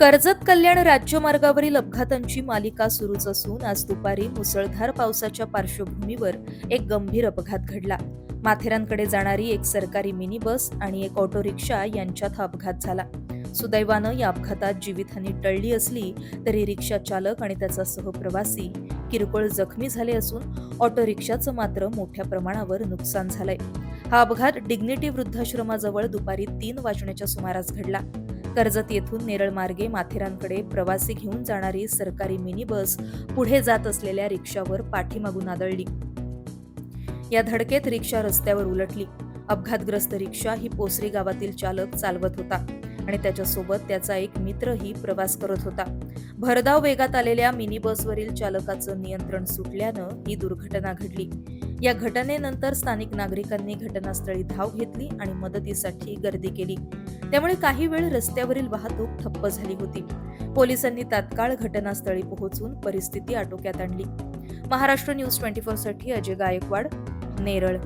कर्जत कल्याण राज्यमार्गावरील अपघातांची मालिका सुरूच असून आज दुपारी मुसळधार पावसाच्या पार्श्वभूमीवर एक गंभीर अपघात घडला. माथेरानकडे जाणारी एक सरकारी मिनी बस आणि एक ऑटो रिक्षा यांच्यात हा अपघात झाला. सुदैवानं या अपघातात जीवितहानी टळली असली तरी रिक्षा चालक आणि त्याचा सहप्रवासी किरकोळ जखमी झाले असून ऑटो रिक्षाचं मात्र मोठ्या प्रमाणावर नुकसान झालंय. हा अपघात डिग्निटी वृद्धाश्रमाजवळ दुपारी तीन वाजण्याच्या सुमारास घडला. कर्जत येथून नेरळ मार्गे माथेरानकडे प्रवासी घेऊन जाणारी सरकारी मिनी बस पुढे जात असलेल्या रिक्षावर पाठीमागून आदळली. या धडकेत रिक्षा रस्त्यावर उलटली. अपघातग्रस्त रिक्षा ही पोसरी गावातील चालक चालवत होता आणि त्याच्यासोबत त्याचा एक मित्रही प्रवास करत होता. भरधाव वेगात आलेल्या मिनी बसवरील चालकाचं नियंत्रण सुटल्यानं ही दुर्घटना घडली. या घटनेनंतर स्थानिक नागरिकांनी घटनास्थळी धाव घेतली आणि मदतीसाठी गर्दी केली. त्यामुळे काही वेळ रस्त्यावरील वाहतूक ठप्प झाली होती. पोलिसांनी तात्काळ घटनास्थळी पोहोचून परिस्थिती आटोक्यात आणली. महाराष्ट्र न्यूज ट्वेंटी फोरसाठी अजय गायकवाड नेरळ.